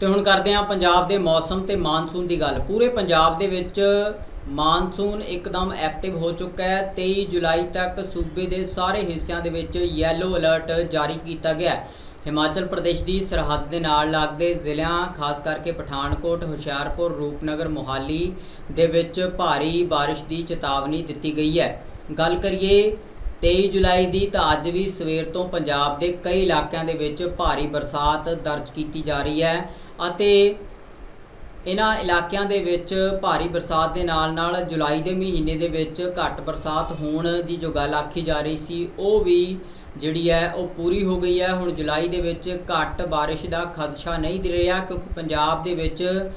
ਤੇ ਹੁਣ ਕਰਦੇ ਹਾਂ ਪੰਜਾਬ ਦੇ ਮੌਸਮ ਤੇ ਮਾਨਸੂਨ ਦੀ ਗੱਲ। ਪੂਰੇ ਪੰਜਾਬ ਦੇ ਵਿੱਚ ਮਾਨਸੂਨ ਇੱਕਦਮ ਐਕਟਿਵ ਹੋ ਚੁੱਕਾ ਹੈ। 23 ਜੁਲਾਈ ਤੱਕ ਸੂਬੇ ਦੇ ਸਾਰੇ ਹਿੱਸਿਆਂ ਦੇ ਵਿੱਚ ਯੈਲੋ ਅਲਰਟ ਜਾਰੀ ਕੀਤਾ ਗਿਆ ਹੈ। ਹਿਮਾਚਲ ਪ੍ਰਦੇਸ਼ ਦੀ ਸਰਹੱਦ ਦੇ ਨਾਲ ਲੱਗਦੇ ਜ਼ਿਲ੍ਹਿਆਂ, ਖਾਸ ਕਰਕੇ ਪਠਾਨਕੋਟ, ਹੁਸ਼ਿਆਰਪੁਰ, ਰੂਪਨਗਰ, ਮੋਹਾਲੀ ਦੇ ਵਿੱਚ ਭਾਰੀ ਬਾਰਿਸ਼ ਦੀ ਚੇਤਾਵਨੀ ਦਿੱਤੀ ਗਈ ਹੈ। ਗੱਲ ਕਰੀਏ 23 ਜੁਲਾਈ ਦੀ ਤਾਂ ਅੱਜ ਵੀ ਸਵੇਰ ਤੋਂ ਪੰਜਾਬ ਦੇ ਕਈ ਇਲਾਕਿਆਂ ਦੇ ਵਿੱਚ ਭਾਰੀ ਬਰਸਾਤ ਦਰਜ ਕੀਤੀ ਜਾ ਰਹੀ ਹੈ। ਅਤੇ ਇਹਨਾਂ ਇਲਾਕਿਆਂ ਦੇ ਵਿੱਚ ਭਾਰੀ ਬਰਸਾਤ ਦੇ ਨਾਲ ਨਾਲ ਜੁਲਾਈ ਦੇ ਮਹੀਨੇ ਦੇ ਵਿੱਚ ਘੱਟ ਬਰਸਾਤ ਹੋਣ ਦੀ ਜੋ ਗੱਲ ਆਖੀ ਜਾ ਰਹੀ ਸੀ, ਉਹ ਵੀ ਜਿਹੜੀ ਹੈ, ਉਹ ਪੂਰੀ ਹੋ ਗਈ ਹੈ। ਹੁਣ ਜੁਲਾਈ ਦੇ ਵਿੱਚ ਘੱਟ ਬਾਰਿਸ਼ ਦਾ ਖਦਸ਼ਾ ਨਹੀਂ ਦੇ ਰਿਹਾ, ਕਿਉਂਕਿ ਪੰਜਾਬ ਦੇ ਵਿੱਚ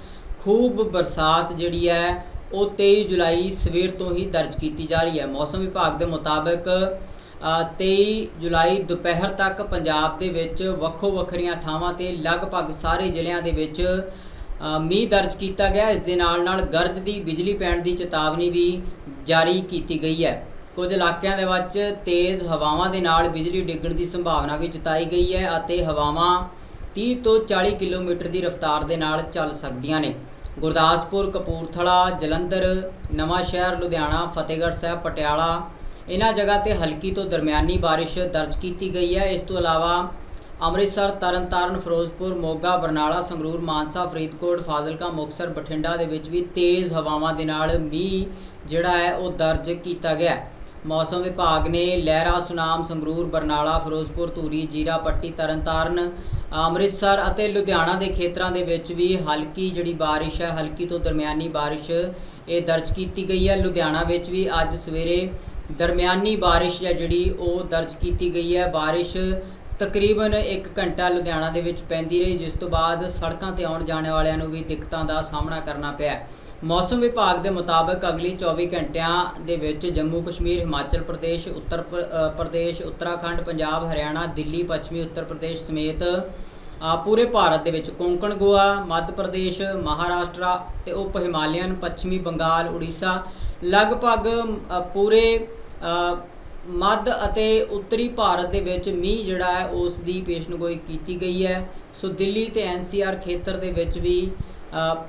ਖੂਬ ਬਰਸਾਤ ਜਿਹੜੀ ਹੈ, ਉਹ 23 ਜੁਲਾਈ ਸਵੇਰ ਤੋਂ ਹੀ ਦਰਜ ਕੀਤੀ ਜਾ ਰਹੀ ਹੈ। ਮੌਸਮ ਵਿਭਾਗ ਦੇ ਮੁਤਾਬਕ 23 ਜੁਲਾਈ ਦੁਪਹਿਰ ਤੱਕ ਪੰਜਾਬ ਦੇ ਵਿੱਚ ਵੱਖੋ ਵੱਖਰੀਆਂ ਥਾਵਾਂ ਤੇ ਲਗਭਗ ਸਾਰੇ ਜ਼ਿਲ੍ਹਿਆਂ ਦੇ ਵਿੱਚ ਮੀਂਹ ਦਰਜ ਕੀਤਾ ਗਿਆ। ਇਸ ਦੇ ਨਾਲ ਨਾਲ ਗਰਜ ਦੀ ਬਿਜਲੀ ਪੈਣ ਦੀ ਚੇਤਾਵਨੀ ਵੀ ਜਾਰੀ ਕੀਤੀ ਗਈ ਹੈ। ਕੁਝ ਇਲਾਕਿਆਂ ਦੇ ਵਿੱਚ ਤੇਜ਼ ਹਵਾਵਾਂ ਦੇ ਨਾਲ ਬਿਜਲੀ ਡਿੱਗਣ ਦੀ ਸੰਭਾਵਨਾ ਵੀ ਜਤਾਈ ਗਈ ਹੈ ਅਤੇ ਹਵਾਵਾਂ 30 ਤੋਂ 40 ਕਿਲੋਮੀਟਰ ਦੀ ਰਫ਼ਤਾਰ ਦੇ ਨਾਲ ਚੱਲ ਸਕਦੀਆਂ ਨੇ। ਗੁਰਦਾਸਪੁਰ, ਕਪੂਰਥਲਾ, ਜਲੰਧਰ ਨਵਾਂ ਸ਼ਹਿਰ ਲੁਧਿਆਣਾ, ਫਤਿਹਗੜ੍ਹ ਸਾਹਿਬ, ਪਟਿਆਲਾ ਇਹਨਾਂ ਜਗ੍ਹਾ ਤੇ ਹਲਕੀ ਤੋਂ ਦਰਮਿਆਨੀ ਬਾਰਿਸ਼ ਦਰਜ ਕੀਤੀ ਗਈ ਹੈ। ਇਸ ਤੋਂ ਇਲਾਵਾ ਅੰਮ੍ਰਿਤਸਰ, ਤਰਨਤਾਰਨ, ਫਿਰੋਜ਼ਪੁਰ, ਮੋਗਾ, ਬਰਨਾਲਾ, ਸੰਗਰੂਰ, ਮਾਨਸਾ, ਫਰੀਦਕੋਟ, ਫਾਜ਼ਿਲਕਾ, ਮੁਕਤਸਰ, ਬਠਿੰਡਾ ਦੇ ਵਿੱਚ ਵੀ ਤੇਜ਼ ਹਵਾਵਾਂ ਦੇ ਨਾਲ ਮੀਂਹ ਜਿਹੜਾ ਹੈ ਉਹ ਦਰਜ ਕੀਤਾ ਗਿਆ ਮੌਸਮ ਵਿਭਾਗ ਨੇ ਲਹਿਰਾ, ਸੁਨਾਮ, ਸੰਗਰੂਰ, ਬਰਨਾਲਾ, ਫਿਰੋਜ਼ਪੁਰ, ਧੂਰੀ, ਜੀਰਾ, ਪੱਟੀ, ਤਰਨਤਾਰਨ, ਅੰਮ੍ਰਿਤਸਰ ਅਤੇ ਲੁਧਿਆਣਾ ਦੇ ਖੇਤਰਾਂ ਦੇ ਵਿੱਚ ਵੀ ਹਲਕੀ ਜਿਹੜੀ ਬਾਰਿਸ਼ ਹੈ, ਹਲਕੀ ਤੋਂ ਦਰਮਿਆਨੀ ਬਾਰਿਸ਼ ਇਹ ਦਰਜ ਕੀਤੀ ਗਈ ਹੈ। ਲੁਧਿਆਣਾ ਵਿੱਚ ਵੀ ਅੱਜ ਸਵੇਰੇ ਦਰਮਿਆਨੀ ਬਾਰਿਸ਼ ਹੈ ਜਿਹੜੀ ਉਹ ਦਰਜ ਕੀਤੀ ਗਈ ਹੈ। ਬਾਰਿਸ਼ ਤਕਰੀਬਨ 1 ਘੰਟਾ ਲੁਧਿਆਣਾ ਦੇ ਵਿੱਚ ਪੈਂਦੀ ਰਹੀ, ਜਿਸ ਤੋਂ ਬਾਅਦ ਸੜਕਾਂ ਤੇ ਆਉਣ ਜਾਣ ਵਾਲਿਆਂ ਨੂੰ ਵੀ ਦਿੱਕਤਾਂ ਦਾ ਸਾਹਮਣਾ ਕਰਨਾ ਪਿਆ। ਮੌਸਮ ਵਿਭਾਗ ਦੇ ਮੁਤਾਬਕ ਅਗਲੀ 24 ਘੰਟਿਆਂ ਦੇ ਵਿੱਚ ਜੰਮੂ ਕਸ਼ਮੀਰ, ਹਿਮਾਚਲ ਪ੍ਰਦੇਸ਼, ਉੱਤਰ ਪ੍ਰਦੇਸ਼, ਉੱਤਰਾਖੰਡ, ਪੰਜਾਬ, ਹਰਿਆਣਾ, ਦਿੱਲੀ, ਪੱਛਮੀ, ਉੱਤਰ ਪ੍ਰਦੇਸ਼ ਸਮੇਤ ਪੂਰੇ ਭਾਰਤ ਦੇ ਵਿੱਚ ਕੋਂਕਣ, ਗੋਆ, ਮੱਧ ਪ੍ਰਦੇਸ਼, ਮਹਾਰਾਸ਼ਟਰ ਤੇ ਉਪ ਹਿਮਾਲਿਅਨ ਪੱਛਮੀ ਬੰਗਾਲ, ਉੜੀਸਾ ਲਗਭਗ ਪੂਰੇ ਮੱਧ ਅਤੇ ਉੱਤਰੀ ਭਾਰਤ ਦੇ ਵਿੱਚ ਮੀਂਹ ਜਿਹੜਾ ਹੈ, ਉਸ ਦੀ ਪੇਸ਼ਨਗੋਈ ਕੀਤੀ ਗਈ ਹੈ। ਸੋ ਦਿੱਲੀ ਤੇ ਐਨਸੀਆਰ ਖੇਤਰ ਦੇ ਵਿੱਚ ਵੀ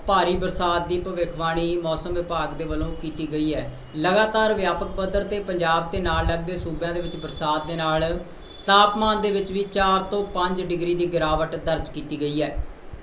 ਭਾਰੀ ਬਰਸਾਤ ਦੀ ਭਵਿੱਖਬਾਣੀ ਮੌਸਮ ਵਿਭਾਗ ਦੇ ਵੱਲੋਂ ਕੀਤੀ ਗਈ ਹੈ। ਲਗਾਤਾਰ ਵਿਆਪਕ ਪੱਧਰ ਤੇ ਪੰਜਾਬ ਤੇ ਨਾਲ ਲੱਗਦੇ ਸੂਬਿਆਂ ਦੇ ਵਿੱਚ ਬਰਸਾਤ ਦੇ ਨਾਲ ਤਾਪਮਾਨ ਦੇ ਵਿੱਚ ਵੀ 4 ਤੋਂ 5 ਡਿਗਰੀ ਦੀ ਗਿਰਾਵਟ ਦਰਜ ਕੀਤੀ ਗਈ ਹੈ।